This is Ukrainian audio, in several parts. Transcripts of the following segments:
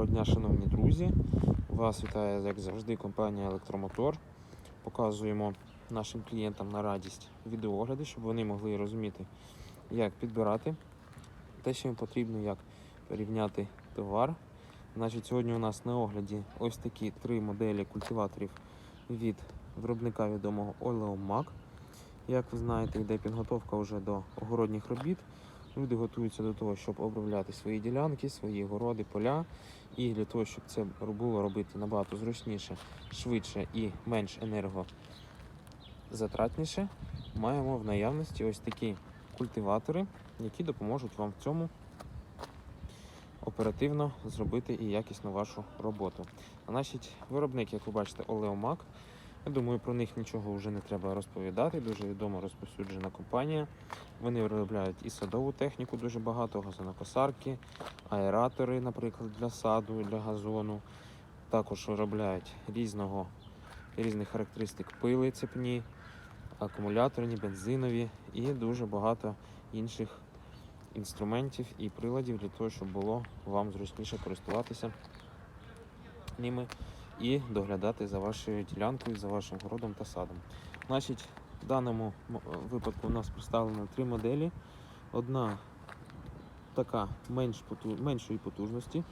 Доброго дня, шановні друзі. Вас вітає, як завжди, компанія Електромотор. Показуємо нашим клієнтам на радість відеогляди, щоб вони могли розуміти, як підбирати те, що їм потрібно, як порівняти товар. Значить, сьогодні у нас на огляді ось такі три моделі культиваторів від виробника відомого Oleomac. Як ви знаєте, йде підготовка вже до огородніх робіт. Люди готуються до того, щоб обробляти свої ділянки, свої городи, поля. І для того, щоб це було робити набагато зручніше, швидше і менш енергозатратніше, маємо в наявності ось такі культиватори, які допоможуть вам в цьому оперативно зробити і якісно вашу роботу. Значить, виробник, як ви бачите, Oleomac. Я думаю, про них нічого вже не треба розповідати. Дуже відома розповсюджена компанія. Вони виробляють і садову техніку, дуже багато, газонокосарки, аератори, наприклад, для саду, для газону. Також виробляють різного, різних характеристик пили цепні, акумуляторні, бензинові і дуже багато інших інструментів і приладів для того, щоб було вам зручніше користуватися ними і доглядати за вашою ділянкою, за вашим городом та садом. Значить, в даному випадку у нас представлено три моделі. Одна така менш поту... меншої потужності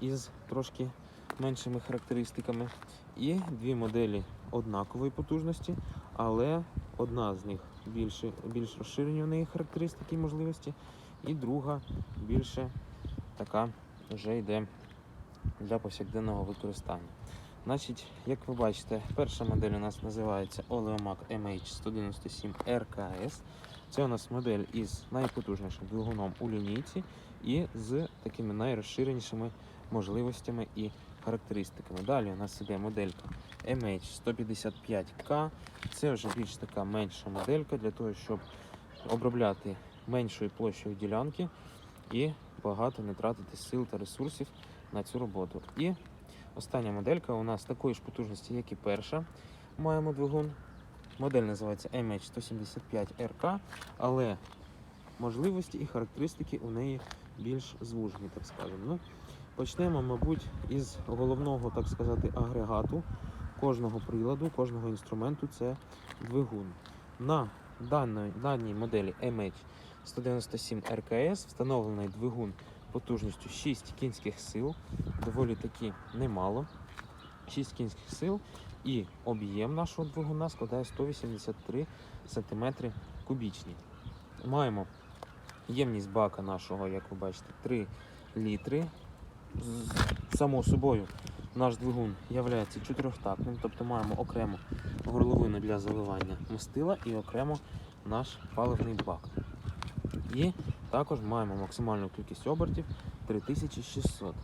із трошки меншими характеристиками. І дві моделі однакової потужності, але одна з них більше, більш розширені в неї характеристики і можливості, і друга більше така вже йде для повсякденного використання. Значить, як ви бачите, перша модель у нас називається Oleomac MH197 RKS. Це у нас модель із найпотужнішим двигуном у лінійці і з такими найрозширенішими можливостями і характеристиками. Далі у нас іде моделька MH155K. Це вже більш така менша моделька для того, щоб обробляти меншою площею ділянки і багато не тратити сил та ресурсів на цю роботу. І остання моделька у нас такої ж потужності, як і перша. Маємо двигун. Модель називається MH175RK, але можливості і характеристики у неї більш звужені, так скажемо. Ну, почнемо, мабуть, із головного, так сказати, агрегату кожного приладу, кожного інструменту це двигун. На даної, даній моделі MH197 RKS встановлений двигун потужністю 6 кінських сил, доволі таки немало. 6 кінських сил і об'єм нашого двигуна складає 183 см кубічні. Маємо ємність бака нашого, як ви бачите, 3 літри. Само собою наш двигун є чотирьохтактним, тобто маємо окремо горловину для заливання мастила і окремо наш паливний бак. І також маємо максимальну кількість обертів 3600.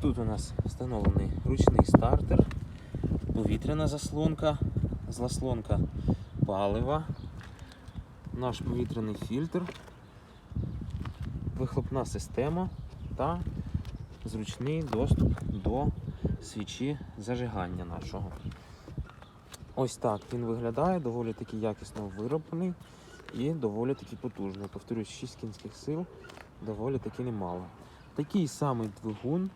Тут у нас встановлений ручний стартер, повітряна заслонка, заслонка палива, наш повітряний фільтр, вихлопна система та зручний доступ до свічі зажигання нашого. Ось так він виглядає, доволі таки якісно вироблений і доволі таки потужний. Повторюсь, 6 кінських сил доволі таки немало. Такий самий двигун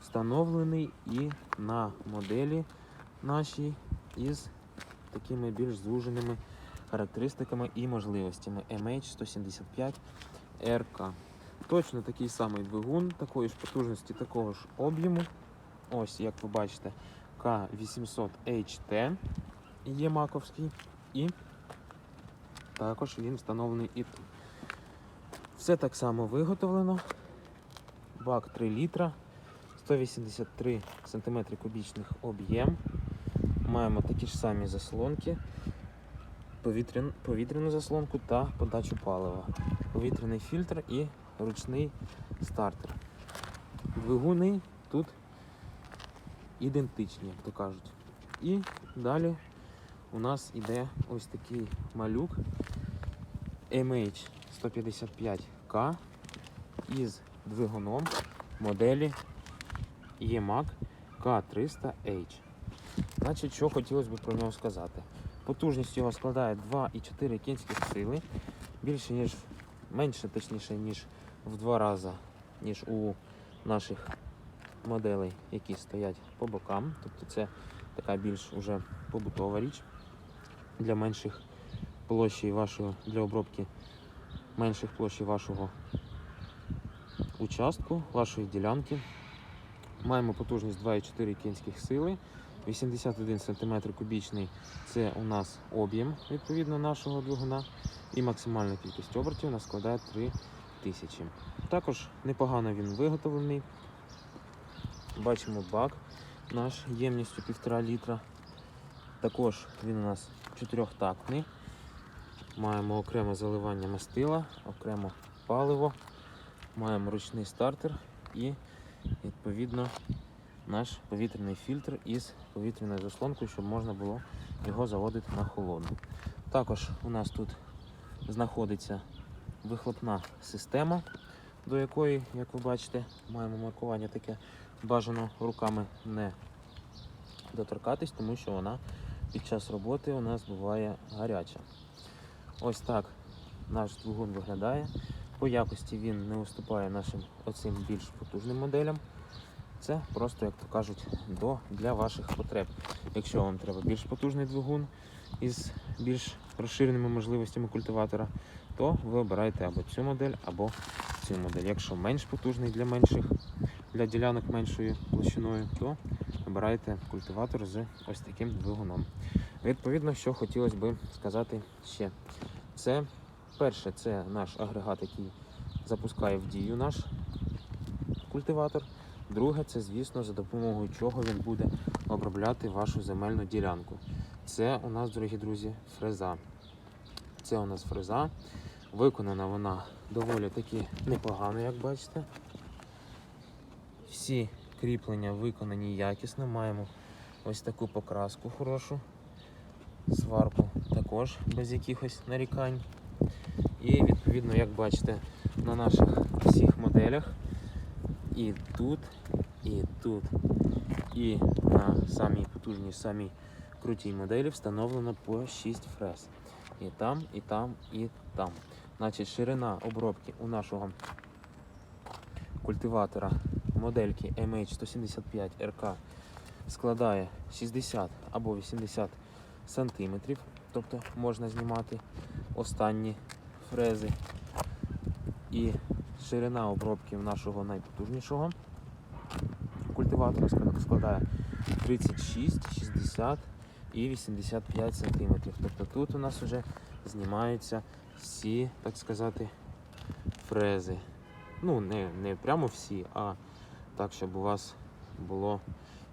встановлений і на моделі нашій із такими більш звуженими характеристиками і можливостями MH175 RK. Точно такий самий двигун, такої ж потужності, такого ж об'єму. Ось, як ви бачите, К800HT є маковський. І також він встановлений і тут. Все так само виготовлено. Бак 3 літра, 183 см кубічних об'єм. Маємо такі ж самі заслонки, повітрян, повітряну заслонку та подачу палива, повітряний фільтр і ручний стартер. Двигуни тут ідентичні, як то кажуть. І далі у нас іде ось такий малюк MH155K із двигуном моделі EMAG K300H. Значить, що хотілося б про нього сказати. Потужність його складає 2,4 кінських сили, більше ніж менше, точніше, ніж в два рази, ніж у наших моделей, які стоять по бокам. Тобто це така більш уже побутова річ для менших площі вашого для обробки менших площі вашого участку, вашої ділянки. Маємо потужність 2,4 кінських сили, 81 см кубічний це у нас об'єм відповідно нашого двигуна. І максимальна кількість обертів у нас складає 3000. Також непогано він виготовлений. Бачимо бак наш ємністю 1,5 літра. Також він у нас чотирьохтактний. Маємо окреме заливання мастила, окремо паливо, маємо ручний стартер і відповідно наш повітряний фільтр із повітряною заслонкою, щоб можна було його заводити на холодну. Також у нас тут знаходиться вихлопна система, до якої, як ви бачите, маємо маркування таке бажано руками не доторкатись, тому що вона під час роботи у нас буває гаряча. Ось так наш двигун виглядає. По якості він не уступає нашим оцим більш потужним моделям. Це просто, як то кажуть, до, для ваших потреб. Якщо вам треба більш потужний двигун із більш розширеними можливостями культиватора, то ви обираєте або цю модель, або цю модель. Якщо менш потужний для менших, для ділянок меншою площиною, то обираєте культиватор з ось таким двигуном. Відповідно, що хотілося би сказати ще. Це перше, це наш агрегат, який запускає в дію наш культиватор. Друге, це, звісно, за допомогою чого він буде обробляти вашу земельну ділянку. Це у нас, дорогі друзі, фреза. Це у нас фреза. Виконана вона доволі таки непогано, як бачите. Всі кріплення виконані якісно. Маємо ось таку покраску хорошу. Сварку також без якихось нарікань. І відповідно, як бачите, на наших всіх моделях і тут, і тут, і на самій потужній, самій крутій моделі встановлено по 6 фрез. І там, і там, і там. Значить, ширина обробки у нашого культиватора модельки MH175 RK складає 60 або 80 сантиметрів, тобто можна знімати останні фрези. І ширина обробки нашого найпотужнішого культиватора складає 36, 60 і 85 сантиметрів. Тобто тут у нас вже знімаються всі, так сказати, фрези. Ну, не, не прямо всі, а так, щоб у вас було,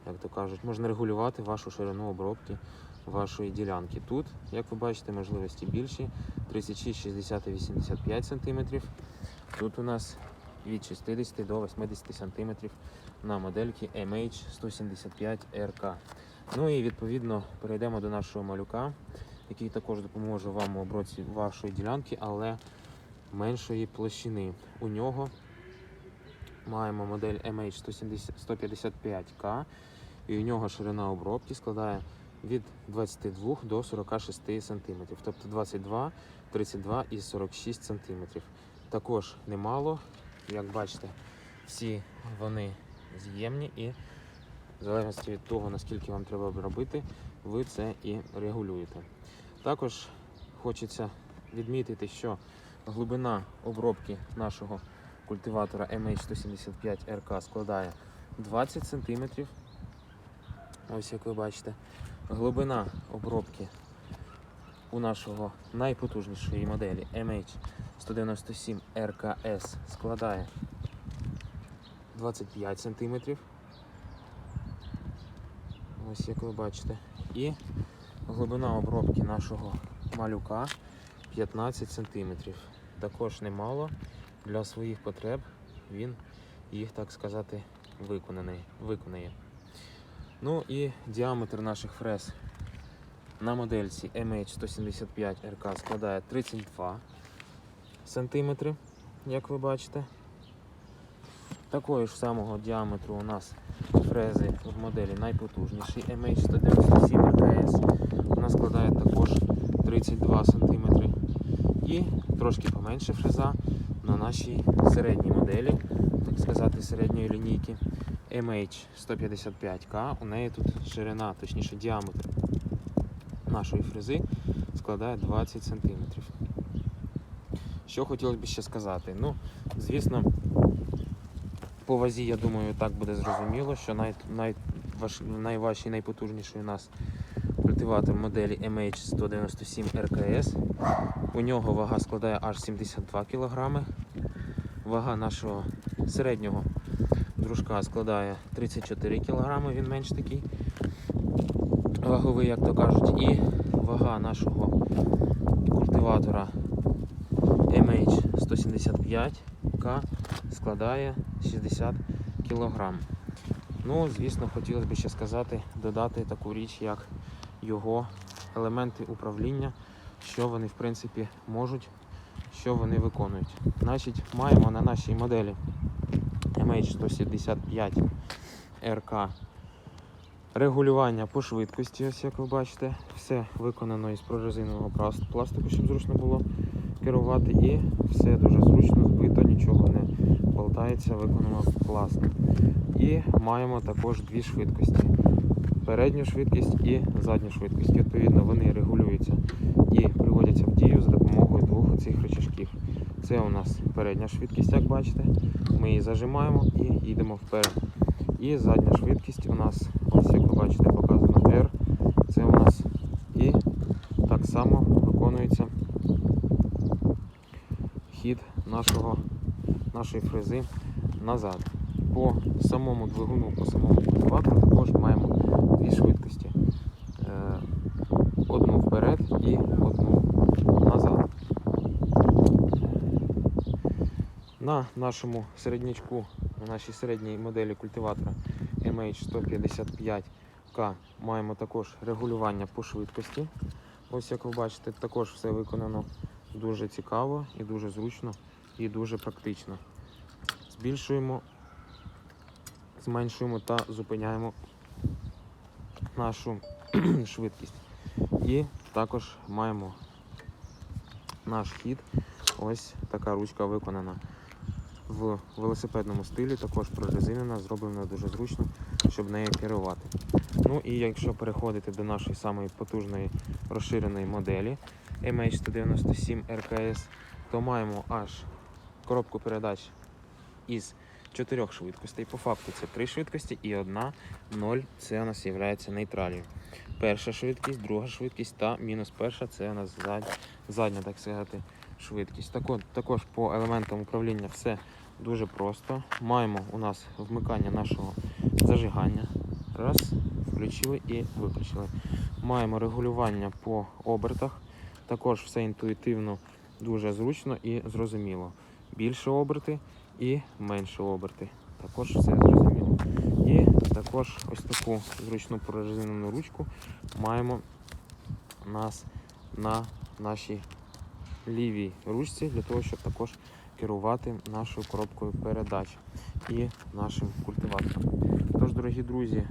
як то кажуть, можна регулювати вашу ширину обробки вашої ділянки. Тут, як ви бачите, можливості більші 36, 60 і 85 сантиметрів. Тут у нас від 60 до 80 сантиметрів на модельки MH175RK. Ну і відповідно перейдемо до нашого малюка, який також допоможе вам у обробці вашої ділянки, але меншої площини. У нього маємо модель MH155K, і у нього ширина обробки складає від 22 до 46 см, тобто 22, 32 і 46 см. Також немало, як бачите, всі вони з'ємні і в залежності від того, наскільки вам треба обробити, ви це і регулюєте. Також хочеться відмітити, що глибина обробки нашого культиватора MH175RK складає 20 см. Ось як ви бачите. Глибина обробки у нашого найпотужнішої моделі MH197 RKS складає 25 см. Ось як ви бачите. І глибина обробки нашого малюка 15 см. Також немало для своїх потреб він їх, так сказати, виконаний, виконає. Ну і діаметр наших фрез на модельці MH175RK складає 32 см, як ви бачите. Такого ж самого діаметру у нас фрези в моделі найпотужніші MH197 RKS. Вона складає також 32 см. І трошки поменше фреза на нашій середній моделі так сказати, середньої лінійки MH155K. У неї тут ширина, точніше діаметр нашої фрези складає 20 см. Що хотілося б ще сказати? Ну, звісно, по вазі, я думаю, так буде зрозуміло, що най, най, важ, найважчий, найпотужніший у нас культиватор моделі MH197 RKS. У нього вага складає аж 72 кг. Вага нашого середнього дружка складає 34 кг, він менш такий ваговий, як то кажуть. І вага нашого культиватора MH175K складає 60 кг. Ну, звісно, хотілося б ще сказати, додати таку річ, як його елементи управління, що вони в принципі можуть, що вони виконують. Значить, маємо на нашій моделі MH175 RK регулювання по швидкості, ось як ви бачите, все виконано із прорезинового пластику, щоб зручно було керувати, і все дуже зручно, збито, нічого не болтається, виконано класно. І маємо також дві швидкості. Передню швидкість і задню швидкість. Відповідно, вони регулюються і приводяться в дію за допомогою двох оцих рычажків. Це у нас передня швидкість, як бачите. Ми її зажимаємо і їдемо вперед. І задня швидкість у нас, ось як ви бачите, показано R. Це у нас і так само виконується хід нашого, нашої фрези назад. По самому двигуну, по самому культиватору також маємо дві швидкості. Е, Одну вперед і одну назад. На нашому середнячку, на нашій середній моделі культиватора MH155K маємо також регулювання по швидкості. Ось як ви бачите, також все виконано дуже цікаво і дуже зручно і дуже практично. Збільшуємо, зменшуємо та зупиняємо нашу швидкість. І також маємо наш хід. Ось така ручка виконана в велосипедному стилі, також прорезинена, зроблена дуже зручно, щоб нею керувати. Ну і якщо переходити до нашої самої потужної розширеної моделі MH197 RKS, то маємо аж коробку передач із чотирьох швидкостей. По факту це три швидкості і одна 0 це у нас є нейтралію. Перша швидкість, друга швидкість та мінус перша це у нас зад- задня, так сказати, швидкість. Так от, також по елементам управління все дуже просто. Маємо у нас вмикання нашого зажигання. Раз, включили і виключили. Маємо регулювання по обертах. Також все інтуїтивно, дуже зручно і зрозуміло. Більше оберти і менше оберти. Також все зрозуміло. І також ось таку зручну прорезинену ручку маємо нас на нашій лівій ручці для того, щоб також керувати нашою коробкою передач і нашим культиватором. Тож, дорогі друзі,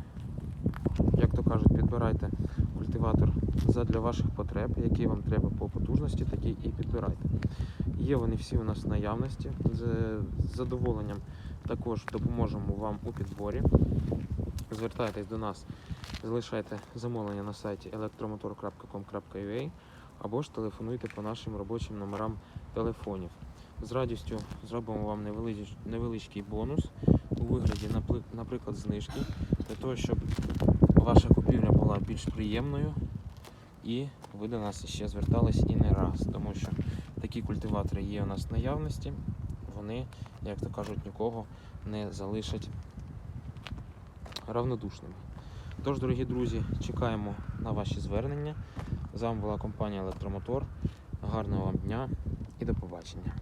як то кажуть, підбирайте культиватор задля ваших потреб, які вам треба по потужності, такі і підбирайте. Є вони всі у нас в наявності. З задоволенням також допоможемо вам у підборі. Звертайтесь до нас, залишайте замовлення на сайті electromotor.com.ua або ж телефонуйте по нашим робочим номерам телефонів. З радістю зробимо вам невеличкий бонус у вигляді, наприклад, знижки, для того, щоб ваша купівля була більш приємною і ви до нас ще звертались і не раз, тому що такі культиватори є у нас в наявності. Вони, як то кажуть, нікого не залишать равнодушними. Тож, дорогі друзі, чекаємо на ваші звернення. З вами була компанія Електромотор. Гарного вам дня і до побачення.